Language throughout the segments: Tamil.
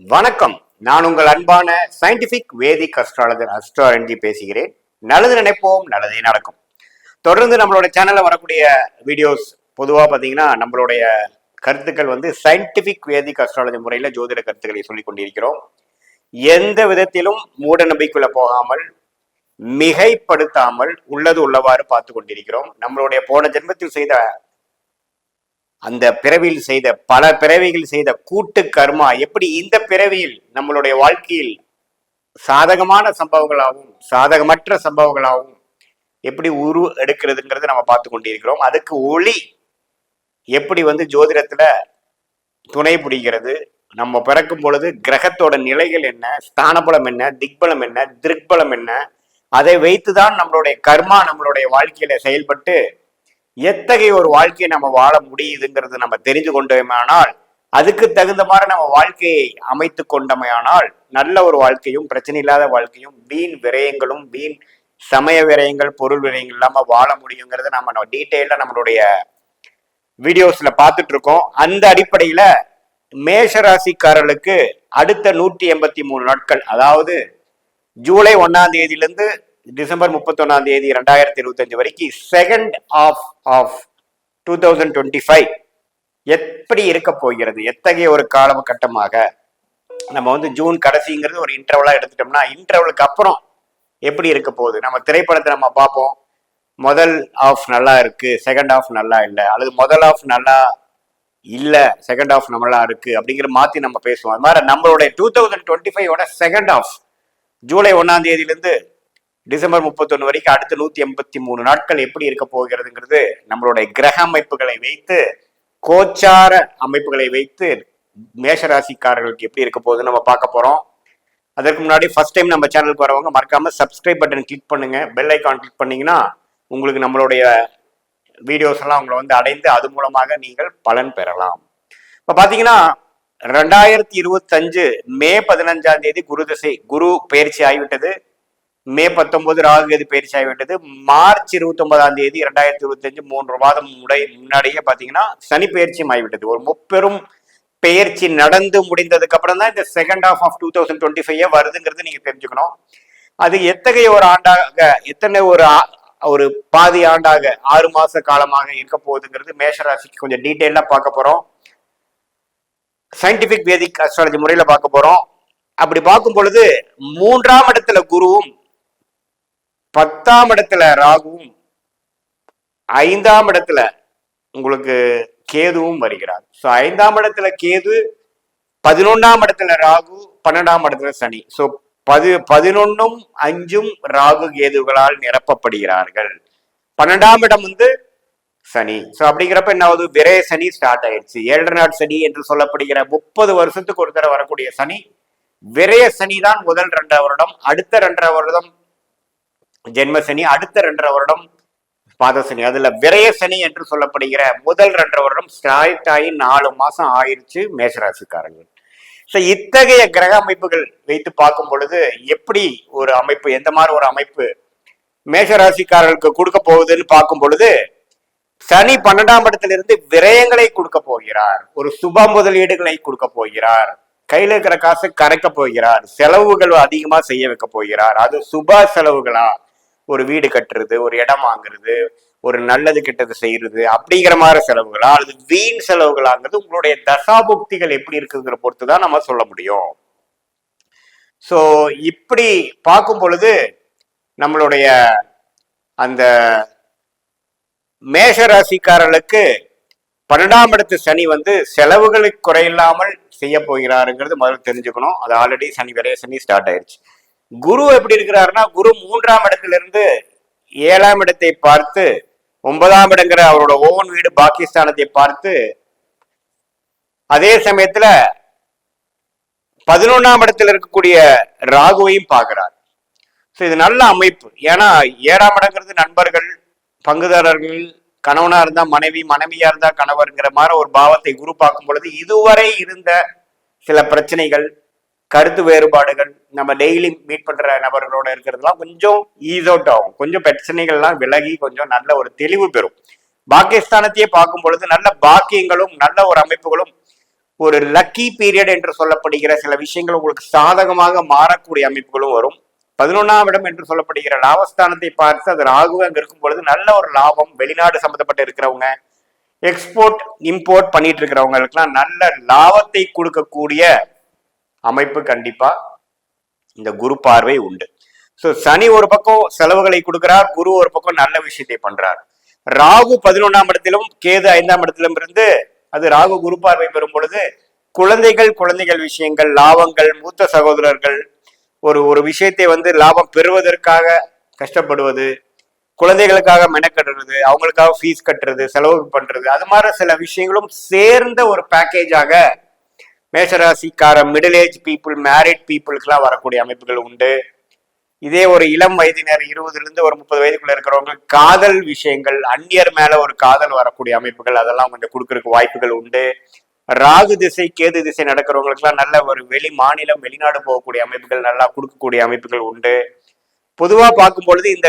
வணக்கம். நான் உங்கள் அன்பான சயின்டிபிக் வேதிக் அஸ்ட்ராலஜர் அஸ்ட்ராலஜி பேசுகிறேன். நல்லது நினைப்போம் நல்லதே நடக்கும். தொடர்ந்து நம்மளோட சேனல்ல வரக்கூடிய வீடியோஸ் பொதுவாக பார்த்தீங்கன்னா நம்மளுடைய கருத்துக்கள் வந்து சயின்டிபிக் வேதிக் அஸ்ட்ராலஜி முறையில் ஜோதிட கருத்துக்களை சொல்லிக் கொண்டிருக்கிறோம். எந்த விதத்திலும் மூட நம்பிக்கைக்குள்ள போகாமல் மிகைப்படுத்தாமல் உள்ளது உள்ளவாறு பார்த்து கொண்டிருக்கிறோம். நம்மளுடைய போன ஜென்மத்தில் செய்த அந்த பிறவியில் செய்த பல பிறவிகள் செய்த கூட்டு கர்மா எப்படி இந்த பிறவியில் நம்மளுடைய வாழ்க்கையில் சாதகமான சம்பவங்களாகவும் சாதகமற்ற சம்பவங்களாகவும் எப்படி உரு எடுக்கிறதுங்கிறத நம்ம பார்த்து கொண்டிருக்கிறோம். அதுக்கு ஒளி எப்படி வந்து ஜோதிடத்துல துணை புரிகிறது? நம்ம பிறக்கும் பொழுது கிரகத்தோட நிலைகள் என்ன? ஸ்தானபலம் என்ன? திக்பலம் என்ன? திருக்பலம் என்ன? அதை வைத்துதான் நம்மளுடைய கர்மா நம்மளுடைய வாழ்க்கையில செயல்பட்டு எத்தகைய ஒரு வாழ்க்கையை நம்ம வாழ முடியுதுங்கிறது நம்ம தெரிஞ்சு கொண்டோமானால் அதுக்கு தகுந்த மாதிரி நம்ம வாழ்க்கையை அமைத்து கொண்டமையானால் நல்ல ஒரு வாழ்க்கையும் பிரச்சனை இல்லாத வாழ்க்கையும் வீண் விரயங்களும் வீண் சமய விரயங்கள் பொருள் விரயங்கள் இல்லாம வாழ முடியுங்கிறத நம்ம டீட்டெயிலா நம்மளுடைய வீடியோஸ்ல பார்த்துட்டு இருக்கோம் அந்த அடிப்படையில மேஷ ராசிக்காரர்களுக்கு அடுத்த நூற்றி எண்பத்தி மூணு நாட்கள் அதாவது ஜூலை ஒன்னாம் தேதியிலிருந்து டிசம்பர் முப்பத்தொன்னாம் தேதி ரெண்டாயிரத்தி இருபத்தஞ்சு வரைக்கும் second half of two thousand twenty five எப்படி இருக்க போகிறது? எத்தகைய ஒரு காலகட்டமாக? நம்ம வந்து ஜூன் கடைசிங்கிறது ஒரு இன்டர்வலாக எடுத்துட்டோம்னா இன்டர்வலுக்கு அப்புறம் எப்படி இருக்க போகுது? நம்ம திரைப்படத்தை நம்ம பார்ப்போம். முதல் ஆஃப் நல்லா இருக்கு செகண்ட் ஆஃப் நல்லா இல்லை. அல்லது முதல் ஆஃப் நல்லா இல்லை செகண்ட் ஆஃப் நம்மளா இருக்கு அப்படிங்கிற மாத்தி நம்ம பேசுவோம். அது மாதிரி நம்மளுடைய டூ தௌசண்ட் டுவெண்ட்டி ஃபைவோட செகண்ட் ஆஃப் ஜூலை ஒன்னாம் தேதியிலிருந்து டிசம்பர் முப்பத்தொன்னு வரைக்கும் அடுத்த நூத்தி எண்பத்தி மூணு நாட்கள் எப்படி இருக்க போகிறதுங்கிறது நம்மளுடைய கிரக அமைப்புகளை வைத்து கோச்சார அமைப்புகளை வைத்து மேஷராசிக்காரர்களுக்கு எப்படி இருக்க போகுதுன்னு நம்ம பார்க்க போறோம். அதற்கு முன்னாடி ஃபர்ஸ்ட் டைம் நம்ம சேனலுக்கு வரவங்க மறக்காம சப்ஸ்கிரைப் பட்டன் கிளிக் பண்ணுங்க. பெல் ஐக்கான் கிளிக் பண்ணீங்கன்னா உங்களுக்கு நம்மளுடைய வீடியோஸ் எல்லாம் உங்களை வந்து அடைந்து அது மூலமாக நீங்கள் பலன் பெறலாம். இப்போ பார்த்தீங்கன்னா ரெண்டாயிரத்தி இருபத்தஞ்சு மே பதினஞ்சாம் தேதி குரு திசை குரு பயிற்சி ஆகிவிட்டது. மே பத்தொன்பது ராகுகேது பயிற்சி ஆகிவிட்டது மார்ச் இருபத்தி ஒன்பதாம் தேதி ரெண்டாயிரத்தி இருபத்தஞ்சு மூன்று மாதம் முடை முன்னாடியே பார்த்தீங்கன்னா சனி பயிற்சியும் ஆகிவிட்டது. ஒரு முப்பெரும் பெயர்ச்சி நடந்து முடிந்ததுக்கு அப்புறம் தான் இந்த second half of two thousand twenty five வருதுங்கிறது நீங்க தெரிஞ்சுக்கணும். அது எத்தகைய ஒரு ஆண்டாக எத்தனை ஒரு ஒரு பாதி ஆண்டாக ஆறு மாச காலமாக இருக்க போகுதுங்கிறது மேஷராசிக்கு கொஞ்சம் டீட்டெயிலா பார்க்க போறோம். சயின்டிபிக் வேதிக் அஸ்ட்ராலஜி முறையில பார்க்க போறோம். அப்படி பார்க்கும் பொழுது மூன்றாம் இடத்துல குருவும் பத்தாம் இடத்துல ராகுவும் ஐந்தாம் இடத்துல உங்களுக்கு கேதுவும் வருகிறார். ஸோ ஐந்தாம் இடத்துல கேது பதினொன்னாம் இடத்துல ராகு பன்னெண்டாம் இடத்துல சனி. ஸோ பது பதினொன்னும் அஞ்சும் ராகு கேதுகளால் நிரப்பப்படுகிறார்கள். பன்னெண்டாம் இடம் வந்து சனி. ஸோ அப்படிங்கிறப்ப என்ன ஆகுது? விரய சனி ஸ்டார்ட் ஆயிடுச்சு. ஏழரை நாட் சனி என்று சொல்லப்படுகிற முப்பது வருஷத்துக்கு ஒரு தடவை வரக்கூடிய சனி விரய சனி தான் முதல் ரெண்டரை வருடம் அடுத்த ரெண்டரை வருடம் ஜென்ம சனி அடுத்த ரெண்டரை வருடம் பாதசனி அதுல விரய சனி என்று சொல்லப்படுகிற முதல் ரெண்டரை வருடம் ஸ்டார்ட் ஆகி நாலு மாசம் ஆயிடுச்சு மேஷராசிக்காரங்கள் ஸோ இத்தகைய கிரக அமைப்புகள் வைத்து பார்க்கும் பொழுது எப்படி ஒரு அமைப்பு எந்த மாதிரி ஒரு அமைப்பு மேஷராசிக்காரர்களுக்கு கொடுக்க போகுதுன்னு பார்க்கும் பொழுது சனி பன்னெண்டாம் இடத்திலிருந்து விரயங்களை கொடுக்க போகிறார் ஒரு சுப முதலீடுகளை கொடுக்க போகிறார் கையில இருக்கிற காசு கரைக்க போகிறார் செலவுகள் அதிகமா செய்ய வைக்க போகிறார். அது சுப செலவுகளா? ஒரு வீடு கட்டுறது ஒரு இடம் வாங்குறது ஒரு நல்லது கெட்டது செய்யறது அப்படிங்கிற மாதிரி செலவுகளா? அல்லது வீண் செலவுகளாங்கிறது உங்களுடைய தசாபுக்திகள் எப்படி இருக்குங்கிற பொறுத்து தான் நம்ம சொல்ல முடியும். ஸோ இப்படி பார்க்கும் பொழுது நம்மளுடைய அந்த மேஷ ராசிக்காரர்களுக்கு பன்னெண்டாம் இடத்து சனி வந்து செலவுகளுக்கு குறையில்லாமல் செய்ய போகிறாருங்கிறது முதல்ல தெரிஞ்சுக்கணும். அது ஆல்ரெடி சனி விரைய சனி ஸ்டார்ட் ஆயிருச்சு. குரு எப்படி இருக்கிறாருன்னா குரு மூன்றாம் இடத்துல இருந்து ஏழாம் இடத்தை பார்த்து ஒன்பதாம் இடங்கிற அவரோட ஓவன் வீடு பாகிஸ்தானத்தை பார்த்து அதே சமயத்துல பதினொன்னாம் இடத்துல இருக்கக்கூடிய ராகுவையும் பார்க்கிறார். ஸோ இது நல்ல அமைப்பு. ஏன்னா ஏழாம் இடங்கிறது நண்பர்கள் பங்குதாரர்கள் கணவனா இருந்தா மனைவி மனைவியா இருந்தா கணவர்ங்கிற மாதிரி ஒரு பாவத்தை குரு பார்க்கும் பொழுது இதுவரை இருந்த சில பிரச்சனைகள் கருத்து வேறுபாடுகள் நம்ம டெய்லி மீட் பண்ற நபர்களோட இருக்கிறதுலாம் கொஞ்சம் ஈஸ் அவுட் ஆகும். கொஞ்சம் பிரச்சனைகள்லாம் விலகி கொஞ்சம் நல்ல ஒரு தெளிவு பெறும். பாகிஸ்தானத்தையே பார்க்கும் பொழுது நல்ல பாக்கியங்களும் நல்ல ஒரு அமைப்புகளும் ஒரு லக்கி பீரியட் என்று சொல்லப்படுகிற சில விஷயங்கள் உங்களுக்கு சாதகமாக மாறக்கூடிய அமைப்புகளும் வரும். பதினொன்னாம் இடம் என்று சொல்லப்படுகிற லாபஸ்தானத்தை பார்த்து அது ராகுவ அங்க இருக்கும் பொழுது நல்ல ஒரு லாபம் வெளிநாடு சம்பந்தப்பட்டு இருக்கிறவங்க எக்ஸ்போர்ட் இம்போர்ட் பண்ணிட்டு இருக்கிறவங்களுக்குலாம் நல்ல லாபத்தை கொடுக்கக்கூடிய அமைப்பு கண்டிப்பா இந்த குரு பார்வை உண்டு. ஸோ சனி ஒரு பக்கம் செலவுகளை கொடுக்கிறார் குரு ஒரு பக்கம் நல்ல விஷயத்தை பண்றார். ராகு பதினொன்றாம் இடத்திலும் கேது ஐந்தாம் இடத்திலும் இருந்து அது ராகு குரு பார்வை பெறும் பொழுது குழந்தைகள் குழந்தைகள் விஷயங்கள் லாபங்கள் மூத்த சகோதரர்கள் ஒரு ஒரு விஷயத்தை வந்து லாபம் பெறுவதற்காக கஷ்டப்படுவது குழந்தைகளுக்காக மெனக்கட்டுறது அவங்களுக்காக ஃபீஸ் கட்டுறது செலவு பண்றது அது மாதிரி சில விஷயங்களும் சேர்ந்த ஒரு பேக்கேஜாக மேஷராசிக்கார மிடில் ஏஜ் பீப்புள் மேரிட் பீப்புளுக்கெல்லாம் வரக்கூடிய அமைப்புகள் உண்டு. இதே ஒரு இளம் வயதினர் இருபதுலேருந்து ஒரு முப்பது வயதுக்குள்ள இருக்கிறவங்க காதல் விஷயங்கள் அந்நியர் மேல ஒரு காதல் வரக்கூடிய அமைப்புகள் அதெல்லாம் கொஞ்சம் கொடுக்கறதுக்கு வாய்ப்புகள் உண்டு. ராகு திசை கேது திசை நடக்கிறவங்களுக்குலாம் நல்ல ஒரு வெளி மாநிலம் வெளிநாடு போகக்கூடிய அமைப்புகள் நல்லா கொடுக்கக்கூடிய அமைப்புகள் உண்டு. பொதுவா பார்க்கும் பொழுது இந்த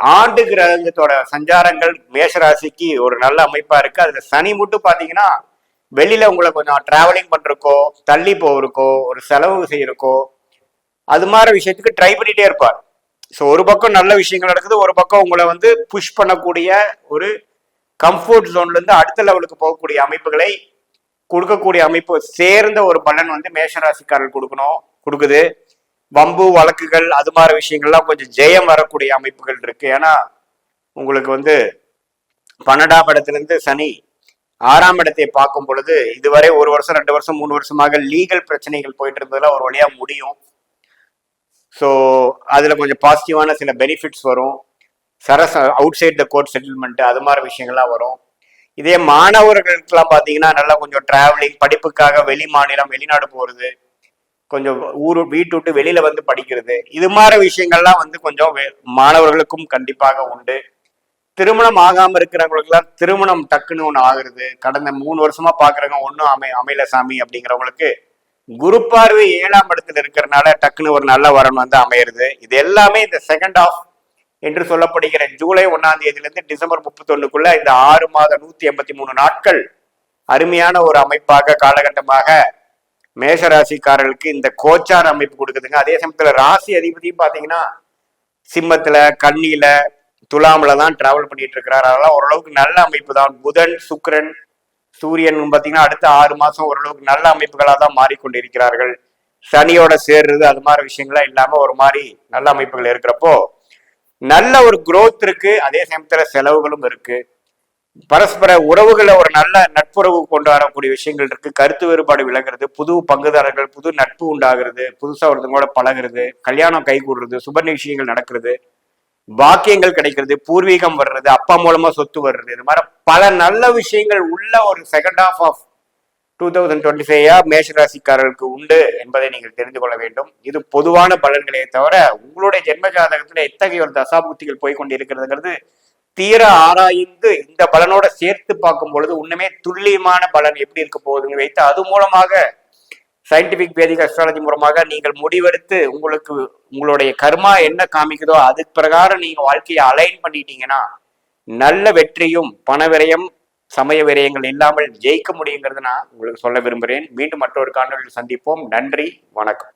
ஆண்டு கிரகத்தோட சஞ்சாரங்கள் மேஷராசிக்கு ஒரு நல்ல அமைப்பா இருக்கு. அதுல சனி மட்டும் பாத்தீங்கன்னா வெளியில உங்களை கொஞ்சம் டிராவலிங் பண்றக்கோ தள்ளி போவருக்கோ ஒரு செலவு செய்யறக்கோ அது மாதிரி விஷயத்துக்கு ட்ரை பண்ணிட்டே இருப்பார். ஸோ ஒரு பக்கம் நல்ல விஷயங்கள் நடக்குது ஒரு பக்கம் உங்களை வந்து புஷ் பண்ணக்கூடிய ஒரு கம்ஃபர்ட் ஜோன்ல இருந்து அடுத்த லெவலுக்கு போகக்கூடிய அமைப்புகளை கொடுக்கக்கூடிய அமைப்பு சேர்ந்த ஒரு பலன் வந்து மேஷராசிக்காரர்கள் கொடுக்கணும் கொடுக்குது. வம்பு வழக்குகள் அது மாதிரி விஷயங்கள்லாம் கொஞ்சம் ஜெயம் வரக்கூடிய அமைப்புகள் இருக்கு. ஏன்னா உங்களுக்கு வந்து பன்னெண்டாம் இடத்துல இருந்து சனி ஆறாம் இடத்தை பார்க்கும் பொழுது இதுவரை ஒரு வருஷம் ரெண்டு வருஷம் மூணு வருஷமாக லீகல் பிரச்சனைகள் போயிட்டு இருந்ததுல ஒரு வழியா முடியும். ஸோ அதில் கொஞ்சம் பாசிட்டிவான சில பெனிஃபிட்ஸ் வரும். சரஸ் outside the court settlement அது மாதிரி விஷயங்கள்லாம் வரும். இதே மாணவர்களுக்கெல்லாம் பார்த்தீங்கன்னா நல்லா கொஞ்சம் டிராவலிங் படிப்புக்காக வெளி மாநிலம் வெளிநாடு போகிறது கொஞ்சம் ஊர் வீட்டு விட்டு வெளியில வந்து படிக்கிறது இது மாதிரி விஷயங்கள்லாம் வந்து கொஞ்சம் மாணவர்களுக்கும் கண்டிப்பாக உண்டு. திருமணம் ஆகாம இருக்கிறவங்களுக்குலாம் திருமணம் டக்குன்னு ஒன்று ஆகுறது கடந்த மூணு வருஷமா பாக்குறவங்க ஒன்றும் அமை அமையல சாமி அப்படிங்கிறவங்களுக்கு குரு பார்வை ஏழாம் இடத்துல இருக்கிறனால டக்குன்னு ஒரு நல்ல வரன் வந்து அமையிறது. இது எல்லாமே இந்த செகண்ட் ஆஃப் என்று சொல்லப்படுகிற ஜூலை ஒன்னாம் தேதியிலிருந்து டிசம்பர் முப்பத்தொன்னுக்குள்ள இந்த ஆறு மாத நூத்தி எண்பத்தி மூணு நாட்கள் அருமையான ஒரு அமைப்பாக காலகட்டமாக மேஷராசிக்காரர்களுக்கு இந்த கோச்சார் அமைப்பு கொடுக்குதுங்க. அதே சமயத்துல ராசி அதிபதியும் பாத்தீங்கன்னா சிம்மத்துல கண்ணியில துலாமில் தான் டிராவல் பண்ணிட்டு இருக்கிறார் அதெல்லாம் ஓரளவுக்கு நல்ல அமைப்பு தான். புதன் சுக்கரன் சூரியன் பார்த்தீங்கன்னா அடுத்த ஆறு மாசம் ஓரளவுக்கு நல்ல அமைப்புகளாக தான் மாறிக்கொண்டிருக்கிறார்கள். சனியோட சேர்றது அது மாதிரி விஷயங்கள்லாம் இல்லாம ஒரு மாதிரி நல்ல அமைப்புகள் இருக்கிறப்போ நல்ல ஒரு குரோத் இருக்கு. அதே சமயத்துல செலவுகளும் இருக்கு. பரஸ்பர உறவுகளை ஒரு நல்ல நட்புறவு கொண்டு வரக்கூடிய விஷயங்கள் இருக்கு. கருத்து வேறுபாடு விலகிறது புது பங்குதாரர்கள் புது நட்பு உண்டாகிறது புதுசா ஒருத்தவங்களோட பழகிறது கல்யாணம் கைகூடுறது சுப நிகழ்ச்சிகள் நடக்கிறது. பாக்கியங்கள் கிடைக்கிறது பூர்வீகம் வர்றது அப்பா மூலமா சொத்து வர்றது இது மாதிரி பல நல்ல விஷயங்கள் உள்ள ஒரு second half of two thousand twenty five மேஷராசிக்காரர்களுக்கு உண்டு என்பதை நீங்கள் தெரிந்து கொள்ள வேண்டும். இது பொதுவான பலன்களே தவிர உங்களுடைய ஜென்ம ஜாதகத்துல எத்தகைய ஒரு தசாபுக்திகள் போய் இருக்கிறதுங்கிறது தீர ஆராய்ந்து இந்த பலனோட சேர்த்து பார்க்கும் பொழுது உண்மையே துல்லியமான பலன் எப்படி இருக்க போகுதுன்னு வைத்து அது மூலமாக சயின்டிபிக் வேதிக் அஸ்ட்ராலஜி மூலமாக நீங்கள் முடிவெடுத்து உங்களுக்கு உங்களுடைய கர்மா என்ன காமிக்குதோ அது பிரகாரம் நீங்கள் வாழ்க்கையை அலைன் பண்ணிட்டீங்கன்னா நல்ல வெற்றியும் பண விரயம் சமய விரயங்கள் இல்லாமல் ஜெயிக்க முடியுங்கிறது நான் உங்களுக்கு சொல்ல விரும்புகிறேன். மீண்டும் மற்றொரு காணொலியில் சந்திப்போம். நன்றி வணக்கம்.